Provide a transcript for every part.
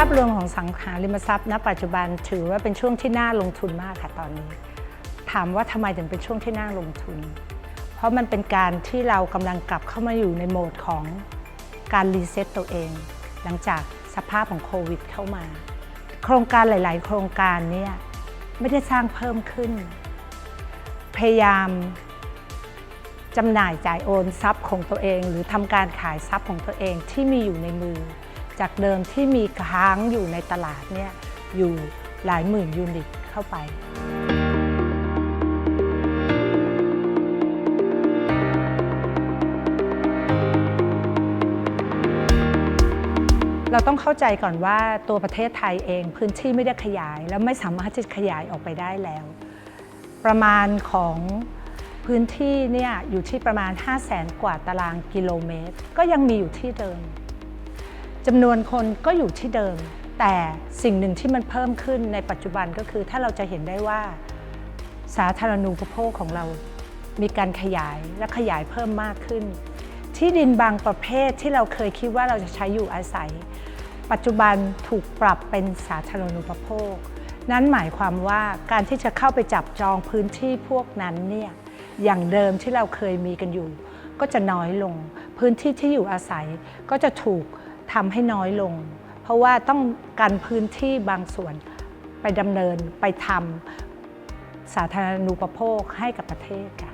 าพรวมของสังหาริมทรัพย์ณปัจจุบันถือว่าเป็นช่วงที่น่าลงทุนมากค่ะตอนนี้ ถามว่าทำไมถึงเป็นช่วงที่น่าลงทุน เพราะมันเป็นการที่เรากำลังกลับเข้ามาอยู่ในโหมดของการรีเซ็ตตัวเอง หลังจากสภาพของโควิดเข้ามา โครงการหลาย ๆ โครงการเนี่ยไม่ได้สร้างเพิ่มขึ้น พยายามจำหน่ายจ่ายโอนทรัพย์ของตัวเอง หรือทำการขายทรัพย์ของตัวเองที่มีอยู่ในมือ จากเดิมที่มีค้างอยู่ในตลาดเนี่ยอยู่หลายหมื่นยูนิตเข้าไปเราต้องเข้าใจก่อนว่าตัวประเทศไทยเองพื้นที่ไม่ได้ขยาย และไม่สามารถจะขยายออกไปได้แล้ว ประมาณของพื้นที่เนี่ยอยู่ที่ประมาณ 5 0 0แสนกว่าตารางกิโลเมตร ก็ยังมีอยู่ที่เดิม จำนวนคนก็อยู่ที่เดิม แต่สิ่งหนึ่งที่มันเพิ่มขึ้นในปัจจุบันก็คือ ถ้าเราจะเห็นได้ว่าสาธารณูปโภคของเรา มีการขยายและขยายเพิ่มมากขึ้น ที่ดินบางประเภทที่เราเคยคิดว่าเราจะใช้อยู่อาศัย ปัจจุบันถูกปรับเป็นสาธารณูปโภค นั้นหมายความว่าการที่จะเข้าไปจับจองพื้นที่พวกนั้นเนี่ยอย่างเดิมที่เราเคยมีกันอยู่ ก็จะน้อยลง พื้นที่ที่อยู่อาศัยก็จะถูก ทำให้น้อยลง เพราะว่าต้องการพื้นที่บางส่วนไปดำเนินไปทำสาธารณูปโภคให้กับประเทศค่ะ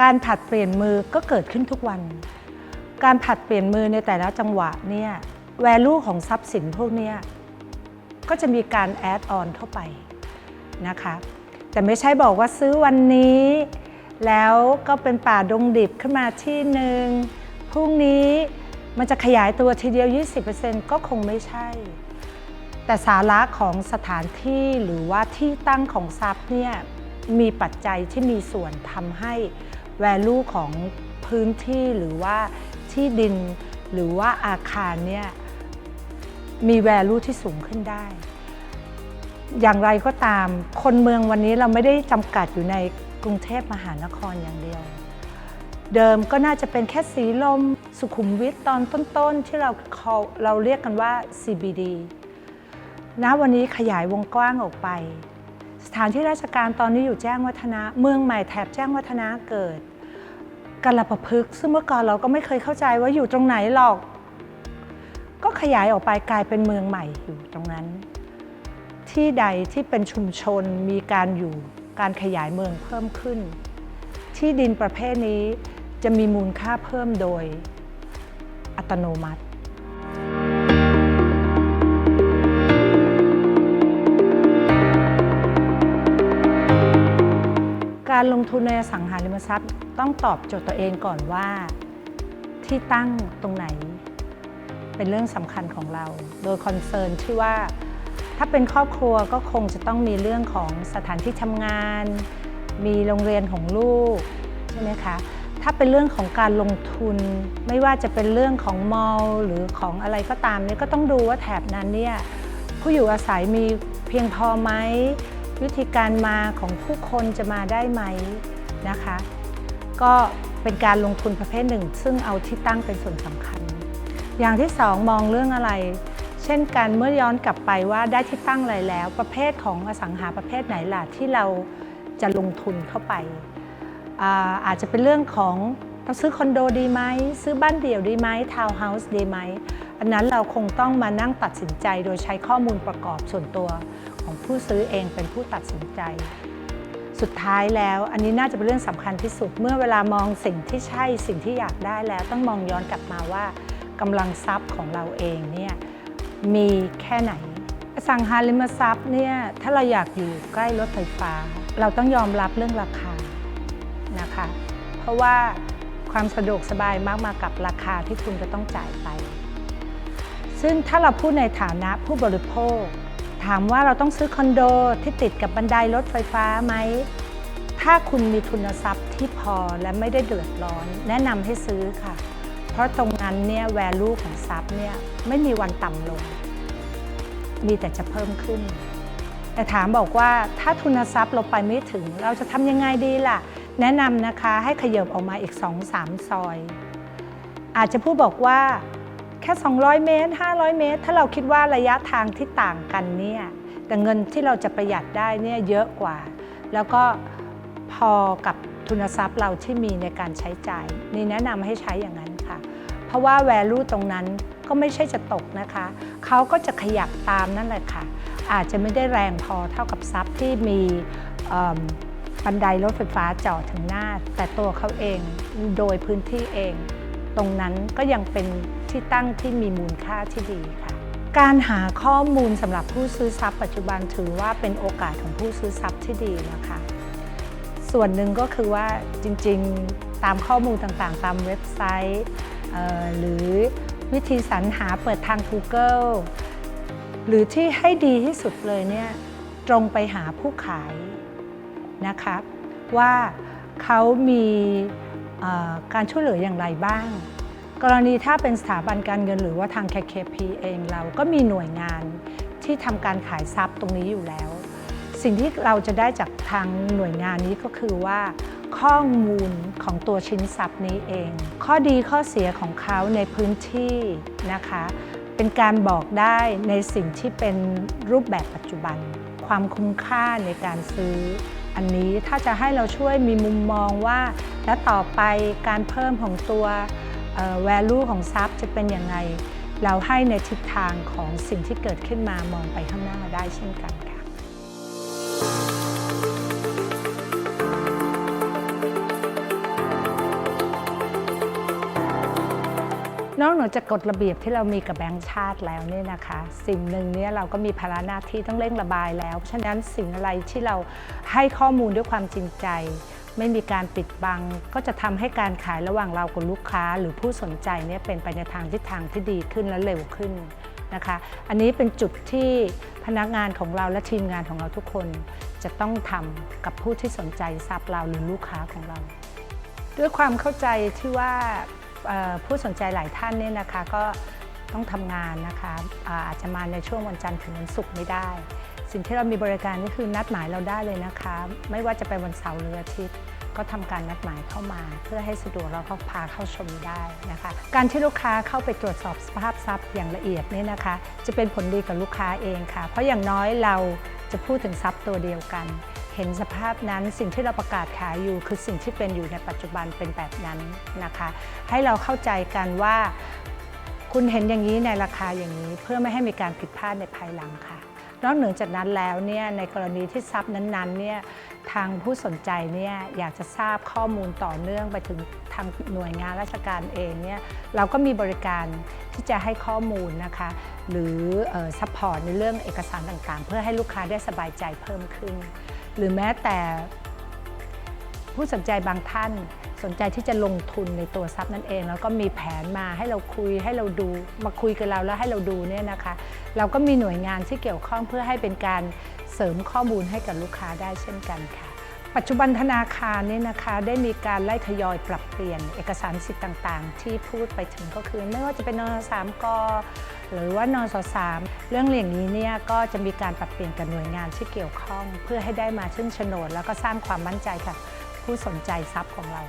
การผัดเปลี่ยนมือก็เกิดขึ้นทุกวัน การผัดเปลี่ยนมือในแต่ละจังหวะเนี่ยแวลูของทรัพย์สินพวกนี้ก็จะมีการแอดออนเข้าไปนะคะแต่ไม่ใช่บอกว่าซื้อวันนี้ แล้วก็เป็นป่าดงดิบขึ้นมาที่หนึ่งพรุ่งนี้ มันจะขยายตัวทีเดียว 20%ก็คงไม่ใช่ แต่สาระของสถานที่หรือว่าที่ตั้งของทรัพย์เนี่ยมีปัจจัยที่มีส่วนทำให้ value ของพื้นที่หรือว่าที่ดินหรือว่าอาคารเนี่ยมี value ที่สูงขึ้นได้ อย่างไรก็ตามคนเมืองวันนี้เราไม่ได้จำกัดอยู่ในกรุงเทพมหานครอย่างเดียว เดิมก็น่าจะเป็นแค่สีลมสุขุมวิทตอนต้นๆ ที่เราเราเรียกกันว่า CBD ณวันนี้ขยายวงกว้างออกไป สถานที่ราชการตอนนี้อยู่แจ้งวัฒนะ เมืองใหม่แถบแจ้งวัฒนะเกิดกาลประพฤกษ์ซึ่งเมื่อก่อนเราก็ไม่เคยเข้าใจว่าอยู่ตรงไหนหรอก ก็ขยายออกไปกลายเป็นเมืองใหม่อยู่ตรงนั้น ที่ใดที่เป็นชุมชนมีการอยู่การขยายเมืองเพิ่มขึ้น ที่ดินประเภทนี้ จะมีมูลค่าเพิ่มโดยอัตโนมัติ การลงทุนในอสังหาริมทรัพย์ต้องตอบโจทย์ตัวเองก่อนว่า ที่ตั้งตรงไหน เป็นเรื่องสำคัญของเรา โดยคอนเซิร์นที่ว่าถ้าเป็นครอบครัวก็คงจะต้องมีเรื่องของสถานที่ทำงาน มีโรงเรียนของลูก ใช่ไหมคะ ถ้าเป็นเรื่องของการลงทุน ไม่ว่าจะเป็นเรื่องของมอลหรือของอะไรก็ตามเนี่ยก็ต้องดูว่าแถบนั้นเนี่ยผู้อยู่อาศัยมีเพียงพอไหมวิธีการมาของผู้คนจะมาได้ไหมนะคะ ก็เป็นการลงทุนประเภทหนึ่ง ซึ่งเอาที่ตั้งเป็นส่วนสำคัญ อย่างที่สองมองเรื่องอะไร เช่นกันเมื่อย้อนกลับไปว่าได้ที่ตั้งอะไรแล้ว ประเภทของอสังหาประเภทไหนล่ะที่เราจะลงทุนเข้าไป อาอาจจะเป็นเรื่องของเราซื้อคอนโดดีไหมซื้อบ้านเดี่ยวดีไหมทาวน์เฮาส์ดีไหมอันนั้นเราคงต้องมานั่งตัดสินใจโดยใช้ข้อมูลประกอบส่วนตัวของผู้ซื้อเองเป็นผู้ตัดสินใจ สุดท้ายแล้วอันนี้น่าจะเป็นเรื่องสำคัญที่สุด เมื่อเวลามองสิ่งที่ใช่สิ่งที่อยากได้แล้วต้องมองย้อนกลับมาว่ากำลังทรัพย์ของเราเองเนี่ยมีแค่ไหนสังหาริมทรัพย์เนี่ยถ้าเราอยากอยู่ใกล้รถไฟฟ้า เราต้องยอมรับเรื่องราคา นะคะ เพราะว่าความสะดวกสบายมากมากับราคาที่คุณจะต้องจ่ายไป ซึ่งถ้าเราพูดในฐานะผู้บริโภค ถามว่าเราต้องซื้อคอนโดที่ติดกับบันไดรถไฟฟ้าไหม ถ้าคุณมีทุนทรัพย์ที่พอและไม่ได้เดือดร้อน แนะนำให้ซื้อค่ะ เพราะตรงนั้นเนี่ยแวลูของทรัพย์เนี่ยไม่มีวันต่ำลง มีแต่จะเพิ่มขึ้นแต่ถามบอกว่าถ้าทุนทรัพย์เราไปไม่ถึง เราจะทำยังไงดีล่ะ แนะนำนะคะให้ขยับออกมาอีก 2-3 ซอย อาจจะผู้บอกว่าแค่ 200 เมตร 500 เมตร ถ้าเราคิดว่าระยะทางที่ต่างกันเนี่ยแต่เงินที่เราจะประหยัดได้เนี่ยเยอะกว่า แล้วก็พอกับทุนทรัพย์เราที่มีในการใช้จ่ายนี่แนะนำให้ใช้อย่างนั้นค่ะ เพราะว่า value ตรงนั้นก็ไม่ใช่จะตกนะคะ เขาก็จะขยับตามนั่นแหละค่ะ อาจจะไม่ได้แรงพอเท่ากับทรัพย์ที่มีอ บันไดรถไฟฟ้าจอดถึงหน้า แต่ตัวเขาเองโดยพื้นที่เอง ตรงนั้นก็ยังเป็นที่ตั้งที่มีมูลค่าที่ดีค่ะ การหาข้อมูลสำหรับผู้ซื้อทรัพย์ปัจจุบันถือว่าเป็นโอกาสของผู้ซื้อทรัพย์ที่ดีนะคะ ส่วนหนึ่งก็คือว่าจริงๆตามข้อมูลต่างๆ ตามเว็บไซต์หรือวิธีสรรหาเปิดทาง Google หรือที่ให้ดีที่สุดเลยเนี่ยตรงไปหาผู้ขาย นะคะว่าเขามีการช่วยเหลืออย่างไรบ้าง กรณีถ้าเป็นสถาบันการเงินหรือว่าทาง KKP เองเราก็มีหน่วยงานที่ทำการขายทรัพย์ตรงนี้อยู่แล้ว สิ่งที่เราจะได้จากทางหน่วยงานนี้ก็คือว่า ข้อมูลของตัวชิ้นทรัพย์นี้เอง ข้อดีข้อเสียของเขาในพื้นที่นะคะ เป็นการบอกได้ในสิ่งที่เป็นรูปแบบปัจจุบัน ความคุ้มค่าในการซื้อ อันนี้ถ้าจะให้เราช่วยมีมุมมองว่า และต่อไปการเพิ่มของตัว value ของทรัพย์จะเป็นยังไง เราให้ในทิศทางของสิ่งที่เกิดขึ้นมามองไปข้างหน้าได้เช่นกันค่ะ นอกเหนือจากกฎระเบียบที่เรามีกับแบงก์ชาติแล้วเนี่ยนะคะ สิ่งหนึ่งเนี่ยเราก็มีภาระหน้าที่ต้องเร่งระบายแล้วเพราะฉะนั้นสิ่งอะไรที่เราให้ข้อมูลด้วยความจริงใจ ไม่มีการปิดบัง ก็จะทำให้การขายระหว่างเรากับลูกค้า หรือผู้สนใจเนี่ยเป็นไปในทางทิศทางที่ดีขึ้นและเร็วขึ้นนะคะ อันนี้เป็นจุดที่พนักงานของเราและทีมงานของเราทุกคน จะต้องทำกับผู้ที่สนใจทรัพย์เราหรือลูกค้าของเรา ด้วยความเข้าใจที่ว่า ผู้สนใจหลายท่านเนี่ยนะคะก็ต้องทำงานนะคะอาจจะมาในช่วงวันจันทร์ถึงวันศุกร์ไม่ได้ สิ่งที่เรามีบริการก็คือนัดหมายเราได้เลยนะคะ ไม่ว่าจะเป็นวันเสาร์หรืออาทิตย์ ก็ทำการนัดหมายเข้ามา เพื่อให้สะดวกเราก็พาเข้าชมได้นะคะ การที่ลูกค้าเข้าไปตรวจสอบสภาพทรัพย์อย่างละเอียดเนี่ยนะคะ จะเป็นผลดีกับลูกค้าเองค่ะ เพราะอย่างน้อยเราจะพูดถึงทรัพย์ตัวเดียวกัน เห็นสภาพนั้นสิ่งที่เราประกาศขายอยู่ คือสิ่งที่เป็นอยู่ในปัจจุบันเป็นแบบนั้นนะคะ ให้เราเข้าใจกันว่าคุณเห็นอย่างนี้ในราคาอย่างนี้ เพื่อไม่ให้มีการผิดพลาดในภายหลังค่ะ นอกเหนือจากนั้นแล้วเนี่ยในกรณีที่ทรัพย์นั้นๆเนี่ยทางผู้สนใจเนี่ยอยากจะทราบข้อมูลต่อเนื่องไปถึงทางหน่วยงานราชการเองเนี่ยเราก็มีบริการที่จะให้ข้อมูลนะคะ หรือซัพพอร์ตในเรื่องเอกสารต่างๆ เพื่อให้ลูกค้าได้สบายใจเพิ่มขึ้น หรือแม้แต่ผู้สนใจบางท่านสนใจที่จะลงทุนในตัวทรัพย์นั่นเอง แล้วก็มีแผนมาให้เราคุยให้เราดู มาคุยกับเราแล้วให้เราดูเนี่ยนะคะ เราก็มีหน่วยงานที่เกี่ยวข้องเพื่อให้เป็นการเสริมข้อมูลให้กับลูกค้าได้เช่นกันค่ะ ปัจจุบันธนาคารเนี่ยนะคะได้มีการไล่ทยอยปรับเปลี่ยนเอกสารสิทธิ์ต่างๆ ที่พูดไปถึงก็คือไม่ว่าจะเป็นนสามกหรือว่านสสามเรื่องอย่างนี้เนี่ยก็จะมีการปรับเปลี่ยนกับหน่วยงานที่เกี่ยวข้อง เพื่อให้ได้มาซึ่งโฉนดแล้วก็สร้างความมั่นใจกับผู้สนใจทรัพย์ของเรา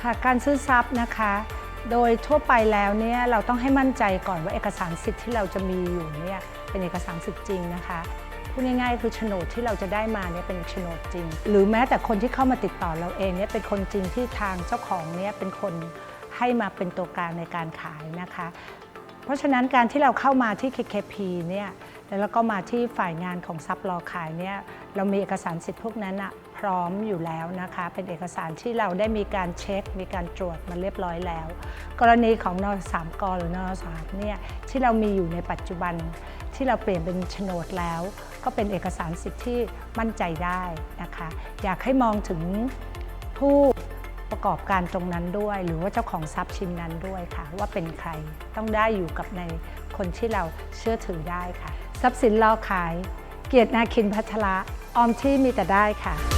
ค่ะการซื้อทรัพย์นะคะ โดยทั่วไปแล้วเนี่ยเราต้องให้มั่นใจก่อนว่าเอกสารสิทธิ์ที่เราจะมีอยู่เนี่ยเป็นเอกสารสิทธิ์จริงนะคะ พูดง่ายๆ คือโฉนดที่เราจะได้มาเนี่ยเป็นโฉนดจริง หรือแม้แต่คนที่เข้ามาติดต่อเราเองเนี่ยเป็นคนจริงที่ทางเจ้าของเนี่ยเป็นคนให้มาเป็นตัวกลางในการขายนะคะ เพราะฉะนั้นการที่เราเข้ามาที่ KKP เนี่ยแล้วก็มาที่ฝ่ายงานของซับรอขายเนี่ยเรามีเอกสารสิทธิ์พวกนั้นอะพร้อมอยู่แล้วนะคะ เป็นเอกสารที่เราได้มีการเช็ค มีการตรวจมาเรียบร้อยแล้ว กรณีของนสามกหรือนสามเนี่ยที่เรามีอยู่ในปัจจุบันที่เราเปลี่ยนเป็นโฉนดแล้ว ก็เป็นเอกสารสิทธิ์ที่มั่นใจได้นะคะ อยากให้มองถึงผู้ประกอบการตรงนั้นด้วย หรือว่าเจ้าของทรัพย์ชิ้นนั้นด้วยค่ะ ว่าเป็นใครต้องได้อยู่กับในคนที่เราเชื่อถือได้ค่ะ ทรัพย์สินรอขาย เกียรตินาคินพัชระออมที่มีแต่ได้ค่ะ